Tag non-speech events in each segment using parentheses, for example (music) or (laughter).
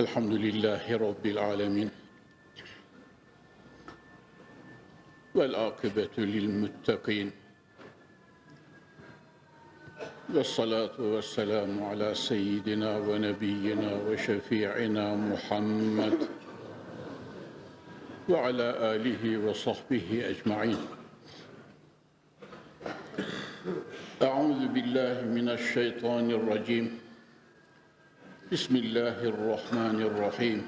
الحمد لله رب العالمين. والعاقبة للمتقين. والصلاة والسلام على سيدنا ونبينا وشفيعنا محمد وعلى آله وصحبه أجمعين. أعوذ بالله من الشيطان الرجيم. بسم الله الرحمن الرحيم.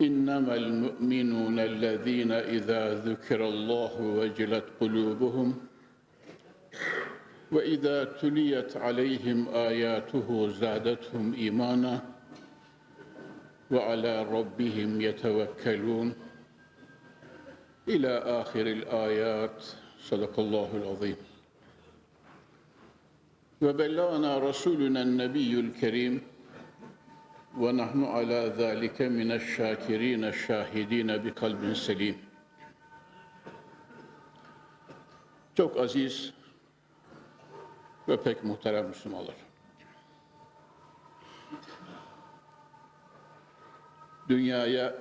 إنما المؤمنون الذين إذا ذكر الله وجلت قلوبهم وإذا تليت عليهم آياته زادتهم إيمانا وعلى ربهم يتوكلون. إلى آخر الآيات. صدق الله العظيم. وبلغنا رسولنا النبي الكريم ونحن على ذلك من الشاكرين الشاهدين بقلب سليم Çok aziz ve pek muhterem Müslümanlar. Dünyaya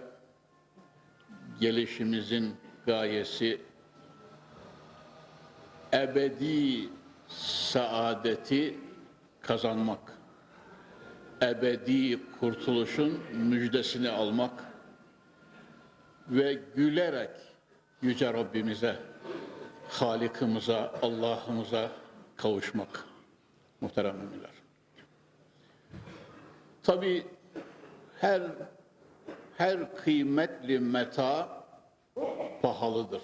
gelişimizin gayesi ebedi saadeti kazanmak, ebedi kurtuluşun müjdesini almak ve gülerek Yüce Rabbimize, Halikimize, Allah'ımıza kavuşmak muhterem müminler. Tabi her her kıymetli meta pahalıdır.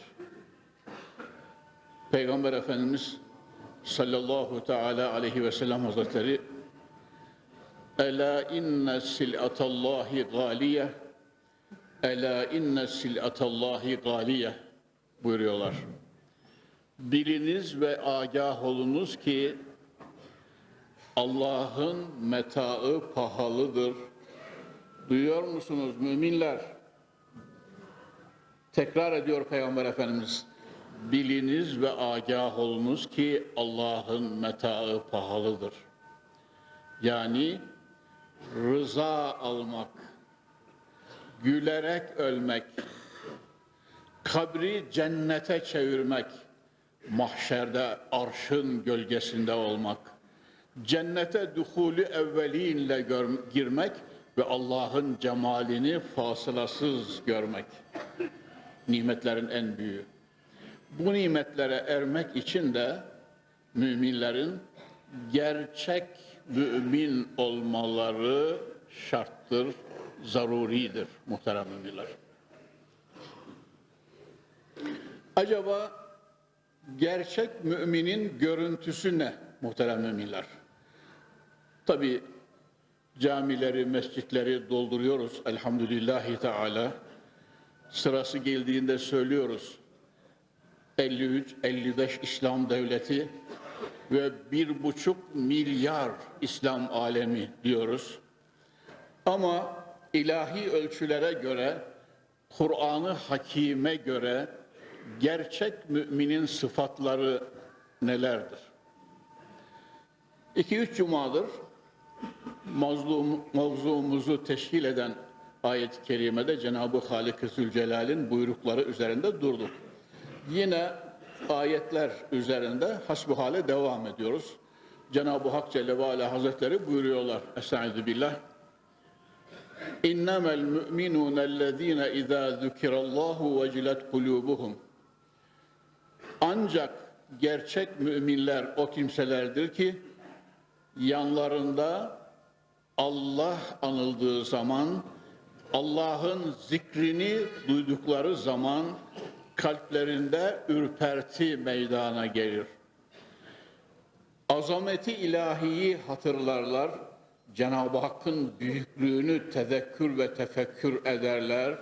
Peygamber Efendimiz sallallahu teala aleyhi ve sellem hazretleri Ela inne sil'atallahi galiye Ela inne sil'atallahi galiye buyuruyorlar. Biliniz ve agah olunuz ki Allah'ın metaı pahalıdır. Duyuyor musunuz müminler? Tekrar ediyor Peygamber Efendimiz. Biliniz ve agah olunuz ki Allah'ın metaı pahalıdır. Yani rıza almak, gülerek ölmek, kabri cennete çevirmek, mahşerde arşın gölgesinde olmak, cennete duhulü evvelinle girmek ve Allah'ın cemalini fasılasız görmek. Nimetlerin en büyüğü. Bu nimetlere ermek için de müminlerin gerçek mümin olmaları şarttır, zaruridir muhterem müminler. Acaba gerçek müminin görüntüsü ne muhterem müminler? Tabi camileri, mescitleri dolduruyoruz elhamdülillahi teala. Sırası geldiğinde söylüyoruz. 53-55 İslam devleti ve bir buçuk milyar İslam alemi diyoruz. Ama ilahi ölçülere göre, Kur'an-ı Hakim'e göre gerçek müminin sıfatları nelerdir? İki üç cumadır mazlum, mevzumuzu teşkil eden ayet-i kerimede Cenab-ı Halik-i Zülcelal'in buyrukları üzerinde durduk. Yine ayetler üzerinde hasbuhale devam ediyoruz. Cenab-ı Hak Celle ve Ala Hazretleri buyuruyorlar. Estaizu billah. İnnemel müminûnellezîne izâ zükirallâhu vecilet kulûbuhum. Ancak gerçek müminler o kimselerdir ki yanlarında Allah anıldığı zaman Allah'ın zikrini duydukları zaman kalplerinde ürperti meydana gelir. Azameti ilahiyi hatırlarlar, Cenab-ı Hakk'ın büyüklüğünü tezekkür ve tefekkür ederler.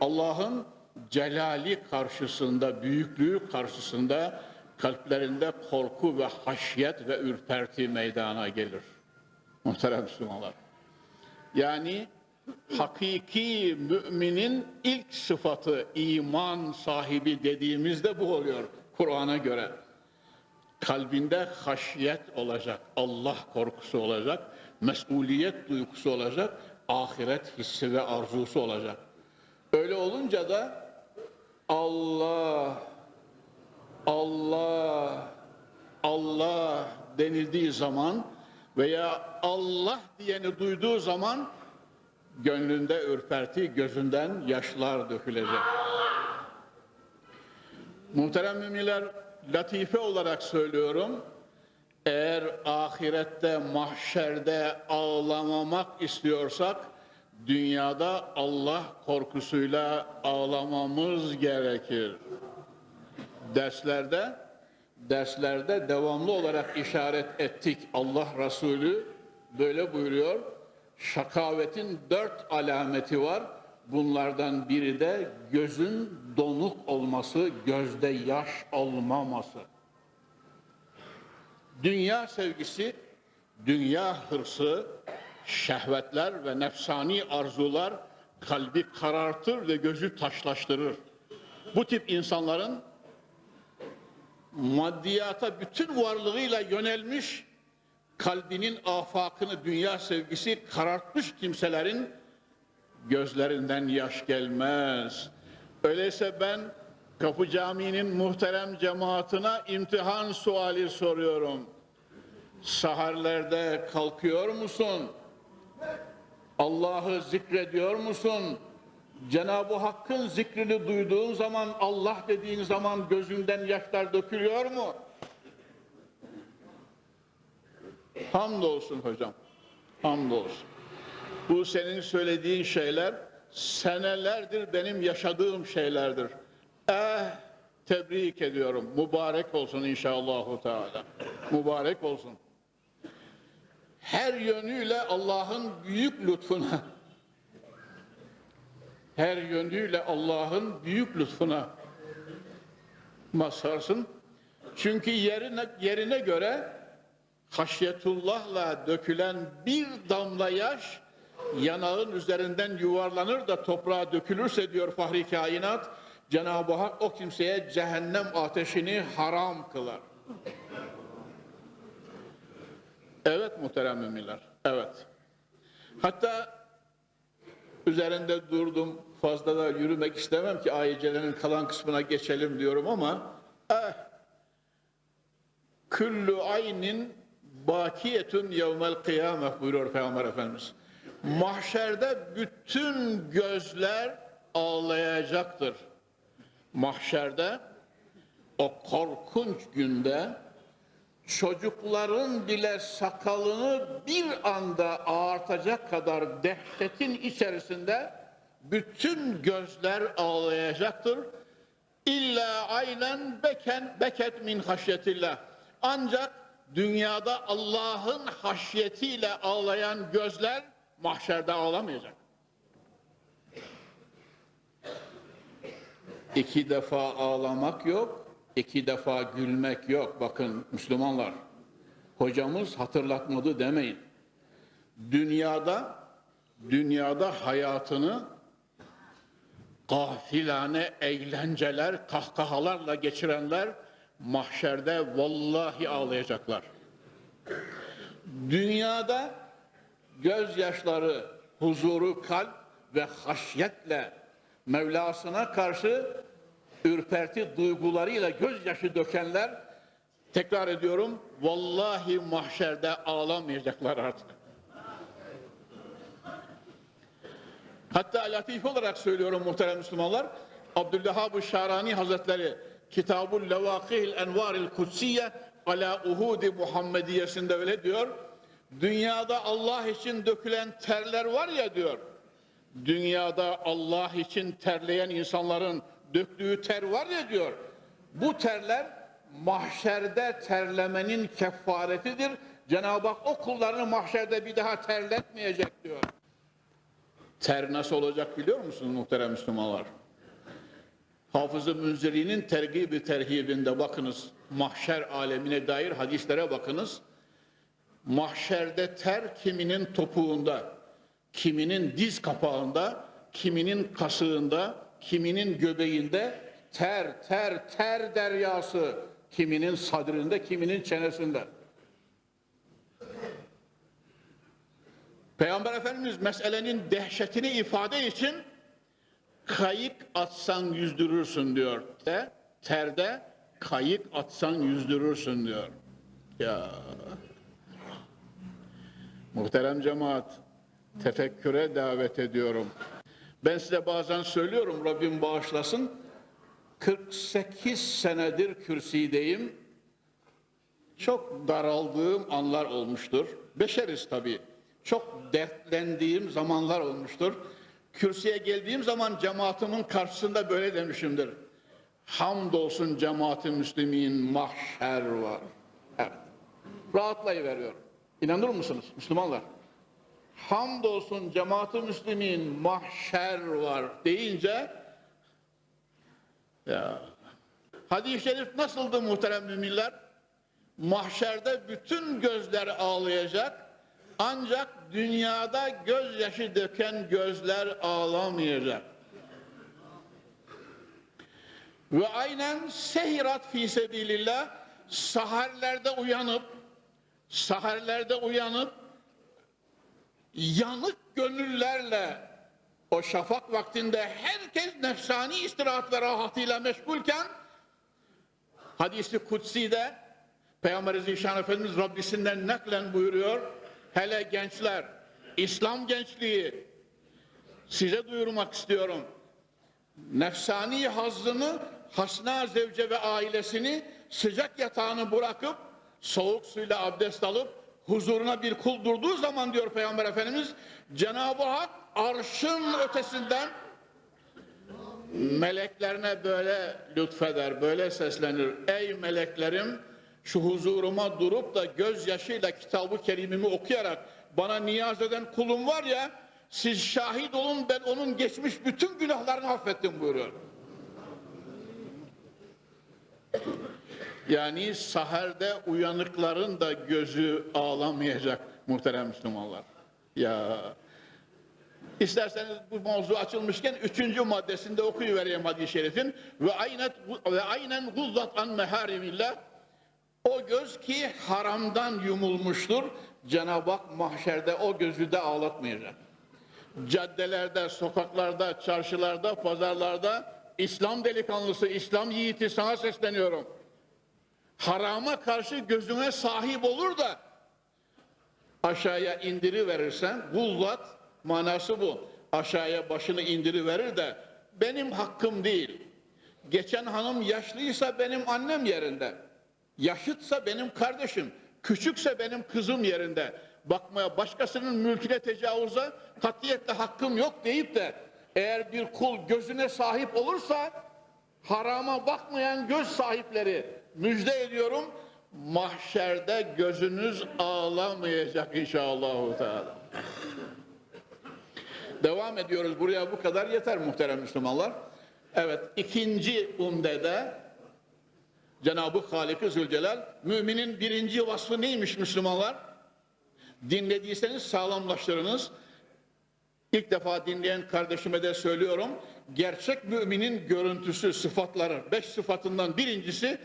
Allah'ın celali karşısında, büyüklüğü karşısında kalplerinde korku ve haşyet ve ürperti meydana gelir. Muhterem Müslümanlar. Yani hakiki müminin ilk sıfatı iman sahibi dediğimizde bu oluyor Kur'an'a göre. kalbinde haşiyet olacak, Allah korkusu olacak, mesuliyet duygusu olacak, ahiret hissi ve arzusu olacak. Öyle olunca da Allah, Allah, Allah denildiği zaman veya Allah diyeni duyduğu zaman gönlünde ürperti, gözünden yaşlar dökülecek. Muhterem müminler, latife olarak söylüyorum. Eğer ahirette, mahşerde ağlamamak istiyorsak, dünyada Allah korkusuyla ağlamamız gerekir. Derslerde, derslerde devamlı olarak işaret ettik. Allah Resulü böyle buyuruyor. Şakavetin dört alameti var. Bunlardan biri de gözün donuk olması, gözde yaş olmaması. Dünya sevgisi, dünya hırsı, şehvetler ve nefsani arzular kalbi karartır ve gözü taşlaştırır. Bu tip insanların maddiyata bütün varlığıyla yönelmiş, kalbinin afakını dünya sevgisi karartmış kimselerin gözlerinden yaş gelmez. Öyleyse ben Kapı Camii'nin muhterem cemaatine imtihan suali soruyorum. Saharlerde kalkıyor musun? Allah'ı zikrediyor musun? Cenab-ı Hakk'ın zikrini duyduğun zaman, Allah dediğin zaman gözünden yaşlar dökülüyor mu? Hamdolsun hocam. Hamdolsun. Bu senin söylediğin şeyler senelerdir benim yaşadığım şeylerdir. Eh tebrik ediyorum. Mübarek olsun inşallahü teala. Mübarek olsun. Her yönüyle Allah'ın büyük lütfuna her yönüyle Allah'ın büyük lütfuna masarsın. Çünkü yerine, yerine göre haşyetullahla dökülen bir damla yaş yanağın üzerinden yuvarlanır da toprağa dökülürse diyor Fahri Kainat Cenab-ı Hak o kimseye cehennem ateşini haram kılar. Evet muhterem müminler, evet. Hatta üzerinde durdum, fazla da yürümek istemem ki ayetlerin kalan kısmına geçelim diyorum ama eh, küllü aynin bakiyetun yevmel kıyamet buyuruyor Peygamber Efendimiz. Mahşerde bütün gözler ağlayacaktır. Mahşerde o korkunç günde çocukların bile sakalını bir anda ağartacak kadar dehşetin içerisinde bütün gözler ağlayacaktır. İlla aynen beken beket min haşyetillah. Ancak dünyada Allah'ın haşyetiyle ağlayan gözler mahşerde ağlamayacak. İki defa ağlamak yok, iki defa gülmek yok. Bakın Müslümanlar, hocamız hatırlatmadı demeyin. Dünyada, dünyada hayatını gafilane eğlenceler, kahkahalarla geçirenler mahşerde vallahi ağlayacaklar. Dünyada gözyaşları, huzuru kalp ve haşyetle Mevlasına karşı ürperti duygularıyla gözyaşı dökenler tekrar ediyorum vallahi mahşerde ağlamayacaklar artık. Hatta latif olarak söylüyorum muhterem Müslümanlar. Abdülvehhab-ı Şarani Hazretleri Kitabul Levakihil Envaril Kutsiye ala Uhudi Muhammediyesinde öyle diyor. Dünyada Allah için dökülen terler var ya diyor. Dünyada Allah için terleyen insanların döktüğü ter var ya diyor. Bu terler mahşerde terlemenin kefaretidir. Cenab-ı Hak o kullarını mahşerde bir daha terletmeyecek diyor. Ter nasıl olacak biliyor musunuz muhterem Müslümanlar? Hafız-ı Münziri'nin tergib-i terhibinde bakınız. Mahşer alemine dair hadislere bakınız. Mahşerde ter kiminin topuğunda, kiminin diz kapağında, kiminin kasığında, kiminin göbeğinde ter, ter, ter deryası, Kiminin sadrinde, kiminin çenesinde. Peygamber Efendimiz meselenin dehşetini ifade için kayık atsan yüzdürürsün diyor. De, terde kayık atsan yüzdürürsün diyor. Ya muhterem cemaat tefekküre davet ediyorum. Ben size bazen söylüyorum Rabbim bağışlasın. 48 senedir kürsideyim. Çok daraldığım anlar olmuştur. Beşeriz tabii. Çok dertlendiğim zamanlar olmuştur. Kürsüye geldiğim zaman cemaatimin karşısında böyle demişimdir. Hamdolsun cemaati müslimin mahşer var. Evet. Rahatlayıveriyorum. İnanır mısınız Müslümanlar? Hamdolsun cemaati müslimin mahşer var deyince ya hadis-i şerif nasıldı muhterem müminler? Mahşerde bütün gözler ağlayacak ancak dünyada gözyaşı döken gözler ağlamayacak. Ve aynen sehirat fi sebilillah saharlerde uyanıp saharlerde uyanıp yanık gönüllerle o şafak vaktinde herkes nefsani istirahat ve rahatıyla meşgulken hadisi kutsi'de Peygamber Zişan Efendimiz Rabbisinden naklen buyuruyor. Hele gençler, İslam gençliği size duyurmak istiyorum. Nefsani hazzını, hasna zevce ve ailesini sıcak yatağını bırakıp soğuk suyla abdest alıp huzuruna bir kul durduğu zaman diyor Peygamber Efendimiz Cenab-ı Hak arşın ötesinden meleklerine böyle lütfeder, böyle seslenir. Ey meleklerim şu huzuruma durup da gözyaşıyla kitabı kerimimi okuyarak bana niyaz eden kulum var ya siz şahit olun ben onun geçmiş bütün günahlarını affettim buyuruyor. Yani saherde uyanıkların da gözü ağlamayacak muhterem Müslümanlar. Ya İsterseniz bu mevzu açılmışken üçüncü maddesinde okuyuvereyim hadis-i şerifin. Ve aynen ve aynen guzzat an meharimillah. O göz ki haramdan yumulmuştur. Cenab-ı Hak mahşerde o gözü de ağlatmayacak. Caddelerde, sokaklarda, çarşılarda, pazarlarda İslam delikanlısı, İslam yiğiti sana sesleniyorum. Harama karşı gözüne sahip olur da aşağıya indiri verirsen guzzat manası bu. Aşağıya başını indiri verir de benim hakkım değil. Geçen hanım yaşlıysa benim annem yerinde. Yaşıtsa benim kardeşim. Küçükse benim kızım yerinde. Bakmaya başkasının mülküne tecavüze katiyetle hakkım yok deyip de eğer bir kul gözüne sahip olursa harama bakmayan göz sahipleri müjde ediyorum mahşerde gözünüz ağlamayacak inşallah. Teala. Devam ediyoruz. Buraya bu kadar yeter muhterem Müslümanlar. Evet ikinci umdede Cenab-ı Halik-i Zülcelal müminin birinci vasfı neymiş Müslümanlar? Dinlediyseniz sağlamlaştırınız. İlk defa dinleyen kardeşime de söylüyorum. Gerçek müminin görüntüsü, sıfatları, beş sıfatından birincisi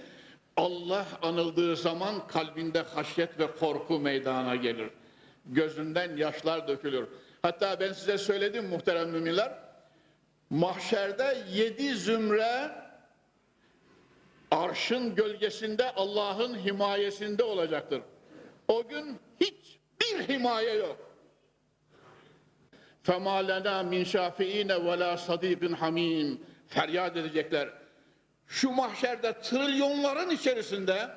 Allah anıldığı zaman kalbinde haşyet ve korku meydana gelir. Gözünden yaşlar dökülür. Hatta ben size söyledim muhterem müminler. Mahşerde yedi zümre arşın gölgesinde Allah'ın himayesinde olacaktır. O gün hiçbir himaye yok. فَمَا لَنَا مِنْ شَافِئِينَ وَلَا صَد۪يقٍ hamim. Feryat edecekler. Şu mahşerde trilyonların içerisinde,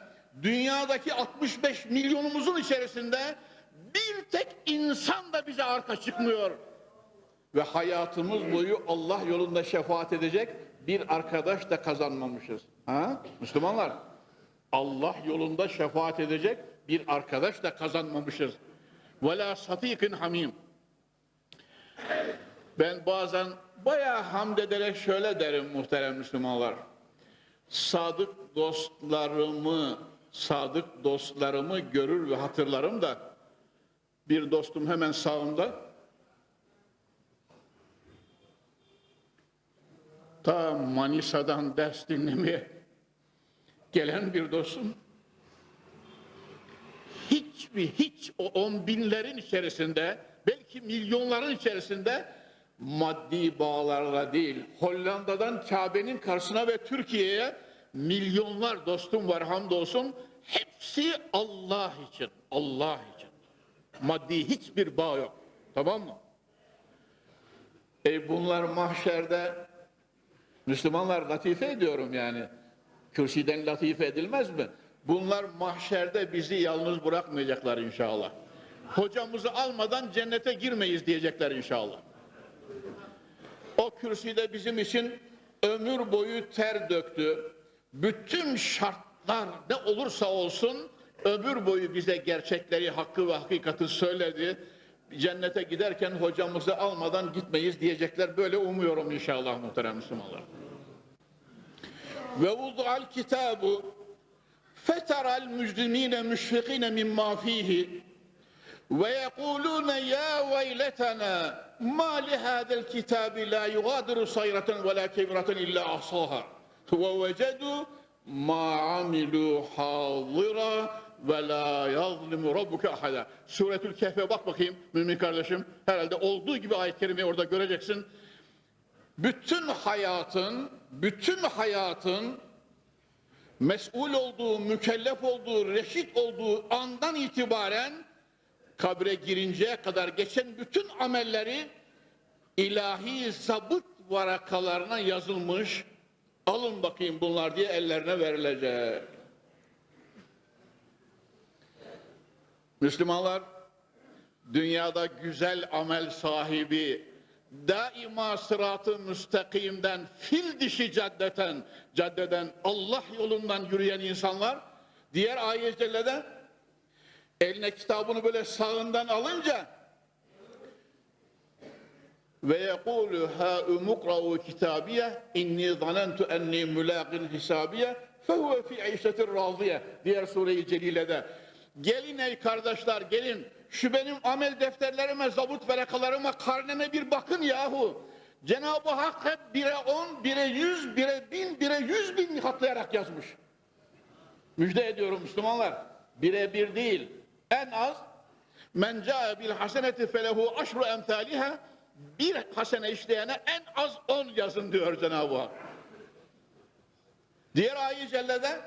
dünyadaki 65 milyonumuzun içerisinde bir tek insan da bize arka çıkmıyor. Ve hayatımız boyu Allah yolunda şefaat edecek bir arkadaş da kazanmamışız. Ha? Müslümanlar, Allah yolunda şefaat edecek bir arkadaş da kazanmamışız. Ve la satikin hamim. Ben bazen bayağı hamd ederek şöyle derim muhterem Müslümanlar. Sadık dostlarımı, sadık dostlarımı görür ve hatırlarım da bir dostum hemen sağımda. Ta Manisa'dan ders dinlemeye gelen bir dostum. Hiçbir hiç o on binlerin içerisinde belki milyonların içerisinde maddi bağlarla değil Hollanda'dan Kabe'nin karşısına ve Türkiye'ye milyonlar dostum var hamdolsun. Hepsi Allah için Allah için. Maddi hiçbir bağ yok tamam mı? E bunlar mahşerde Müslümanlar latife ediyorum yani. Kürsiden latife edilmez mi? Bunlar mahşerde bizi yalnız bırakmayacaklar inşallah. Hocamızı almadan cennete girmeyiz diyecekler inşallah. O kürsüde bizim için ömür boyu ter döktü. Bütün şartlar ne olursa olsun ömür boyu bize gerçekleri, hakkı ve hakikati söyledi. Cennete giderken hocamızı almadan gitmeyiz diyecekler. Böyle umuyorum inşallah muhterem Müslümanlar. Ve vudu'al kitabu feteral mücrimine müşfikine mimma fihi ve yekulune ya veyletena ma li hadel kitabi la yugadiru sayratan ve la kebiratan illa ahsaha ve vecedu ma amilu hazira ve la yazlimu rabbuke ahada. Suretül Kehf'e bak bakayım mümin kardeşim. Herhalde olduğu gibi ayet-i kerimeyi orada göreceksin. Bütün hayatın, bütün hayatın mesul olduğu, mükellef olduğu, reşit olduğu andan itibaren kabre girinceye kadar geçen bütün amelleri ilahi zabıt varakalarına yazılmış. Alın bakayım bunlar diye ellerine verilecek. Müslümanlar dünyada güzel amel sahibi daima sıratı müstakimden fil dişi caddeten caddeden Allah yolundan yürüyen insanlar diğer ayet cellede eline kitabını böyle sağından alınca ve yekulu ha umukra'u kitabiye inni zanentu enni mulaqin hisabiye fehuve fi işletir raziye. Diğer sure-i celilede gelin ey kardeşler gelin şu benim amel defterlerime zabut verakalarıma karneme bir bakın yahu Cenab-ı Hak hep bire on, bire yüz, bire bin, bire yüz bin katlayarak yazmış. Müjde ediyorum Müslümanlar. Bire bir değil. En az men ca'e bil haseneti felehu aşru emtaliha bir hasene işleyene en az on yazın diyor Cenab-ı Hak. Diğer ayet-i cellede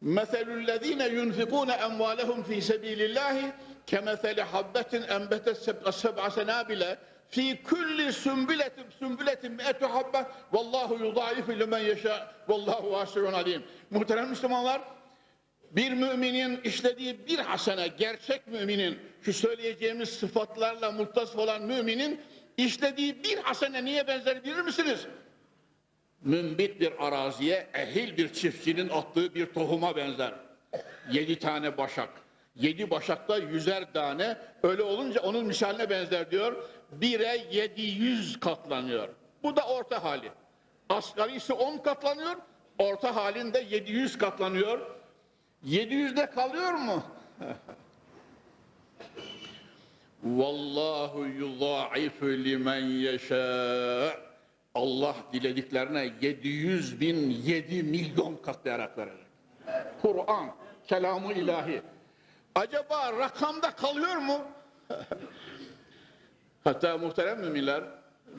meselüllezine yunfikune emvalehum fi sebilillahi kemeseli habbetin enbetet seb'a senabile fi kulli sümbületin sümbületin mi'etu habbe vallahu yudaifu limen yeşâ vallahu vasiun alim. Muhterem Müslümanlar bir müminin işlediği bir hasene, gerçek müminin, şu söyleyeceğimiz sıfatlarla muttasıf olan müminin işlediği bir hasene niye benzer bilir misiniz? Mümbit bir araziye, ehil bir çiftçinin attığı bir tohuma benzer. Yedi tane başak. Yedi başakta yüzer tane. Öyle olunca onun misaline benzer diyor. Bire yedi yüz katlanıyor. Bu da orta hali. Asgarisi on katlanıyor. Orta halinde yedi yüz katlanıyor. 700'de kalıyor mu? (laughs) Vallahu yudaifu limen yeşâ. Allah dilediklerine 700 bin 7 milyon katlayarak verecek. Kur'an, kelamı ilahi. Acaba rakamda kalıyor mu? (laughs) Hatta muhterem müminler,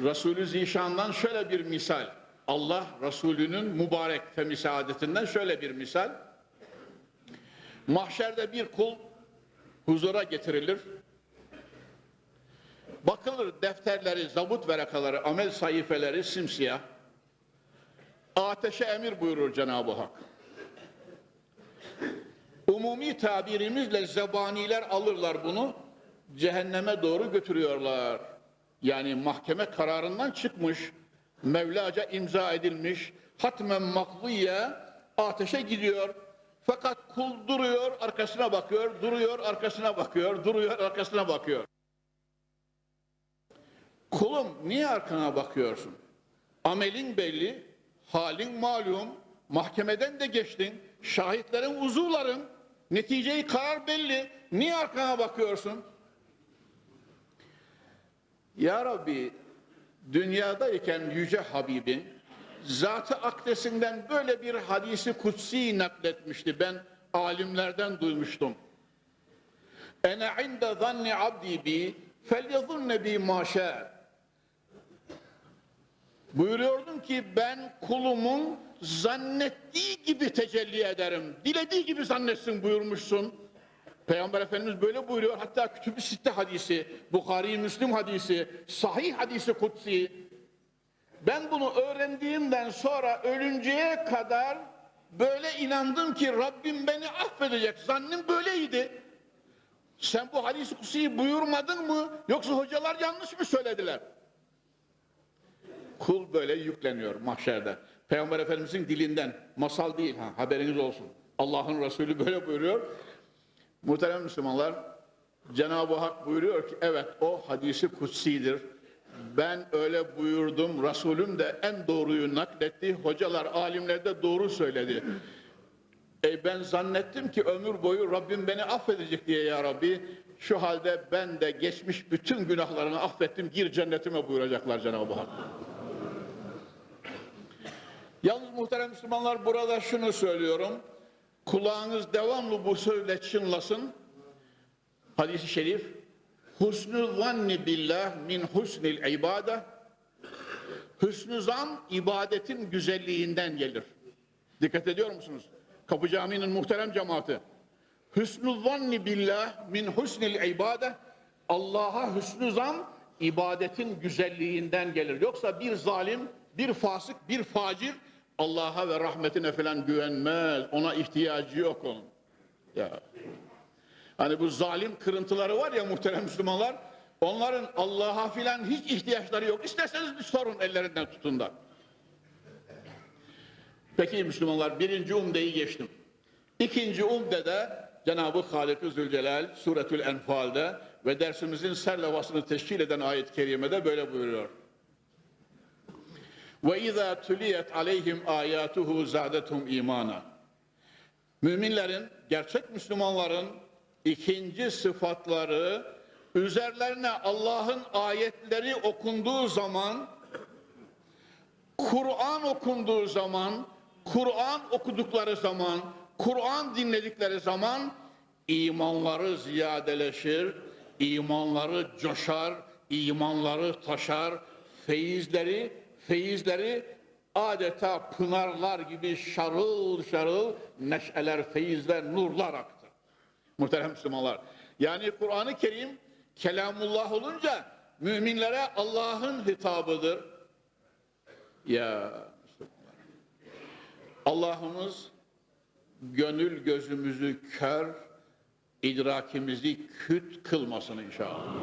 Resulü Zişan'dan şöyle bir misal. Allah Resulü'nün mübarek temiz adetinden şöyle bir misal. Mahşerde bir kul huzura getirilir. Bakılır defterleri, zabut verakaları, amel sayfeleri simsiyah. Ateşe emir buyurur Cenab-ı Hak. Umumi tabirimizle zebaniler alırlar bunu, cehenneme doğru götürüyorlar. Yani mahkeme kararından çıkmış, Mevlaca imza edilmiş, hatmen makziye ateşe gidiyor. Fakat kul duruyor, arkasına bakıyor, duruyor, arkasına bakıyor, duruyor, arkasına bakıyor. Kulum niye arkana bakıyorsun? Amelin belli, halin malum, mahkemeden de geçtin, şahitlerin uzuvların, neticeyi karar belli. Niye arkana bakıyorsun? Ya Rabbi, dünyadayken Yüce Habibin, Zat-ı Akdesinden böyle bir hadisi kutsi nakletmişti. Ben alimlerden duymuştum. Ene inde zanni abdi bi felyazunne bi maşa. Buyuruyordum ki ben kulumun zannettiği gibi tecelli ederim. Dilediği gibi zannetsin buyurmuşsun. Peygamber Efendimiz böyle buyuruyor. Hatta Kütüb-i Sitte hadisi, Bukhari, Müslim hadisi, Sahih hadisi kutsi. Ben bunu öğrendiğimden sonra ölünceye kadar böyle inandım ki Rabbim beni affedecek. Zannım böyleydi. Sen bu hadis-i kutsiyi buyurmadın mı yoksa hocalar yanlış mı söylediler? Kul böyle yükleniyor mahşerde. Peygamber Efendimizin dilinden masal değil ha haberiniz olsun. Allah'ın Resulü böyle buyuruyor. Muhterem Müslümanlar Cenab-ı Hak buyuruyor ki evet o hadisi kutsidir. Ben öyle buyurdum. Resulüm de en doğruyu nakletti. Hocalar, alimler de doğru söyledi. E ben zannettim ki ömür boyu Rabbim beni affedecek diye ya Rabbi. Şu halde ben de geçmiş bütün günahlarını affettim. Gir cennetime buyuracaklar Cenab-ı Hak. Yalnız muhterem Müslümanlar burada şunu söylüyorum. Kulağınız devamlı bu söyle çınlasın. Hadis-i şerif. Husnü zanni billah min husnil ibade. Hüsnü zan ibadetin güzelliğinden gelir. Dikkat ediyor musunuz? Kapı Camii'nin muhterem cemaati. Hüsnü zanni billah min husnil ibade. Allah'a hüsnü zan ibadetin güzelliğinden gelir. Yoksa bir zalim, bir fasık, bir facir Allah'a ve rahmetine falan güvenmez. Ona ihtiyacı yok onun. Ya. Hani bu zalim kırıntıları var ya muhterem Müslümanlar. Onların Allah'a filan hiç ihtiyaçları yok. İsterseniz bir sorun ellerinden tutun da. Peki Müslümanlar birinci umdeyi geçtim. İkinci umde de Cenab-ı Halik-i Zülcelal Suretül Enfal'de ve dersimizin serlevasını teşkil eden ayet-i kerimede böyle buyuruyor. Ve izâ tüliyet aleyhim âyâtuhu zâdetum imana. Müminlerin, gerçek Müslümanların ikinci sıfatları üzerlerine Allah'ın ayetleri okunduğu zaman Kur'an okunduğu zaman, Kur'an okudukları zaman, Kur'an dinledikleri zaman imanları ziyadeleşir, imanları coşar, imanları taşar, feyizleri, feyizleri adeta pınarlar gibi şarıl şarıl neşeler, feyizler, nurlar aktı. Muhterem Müslümanlar. Yani Kur'an-ı Kerim kelamullah olunca müminlere Allah'ın hitabıdır. Ya Müslümanlar. Allah'ımız gönül gözümüzü kör, idrakimizi küt kılmasın inşallah.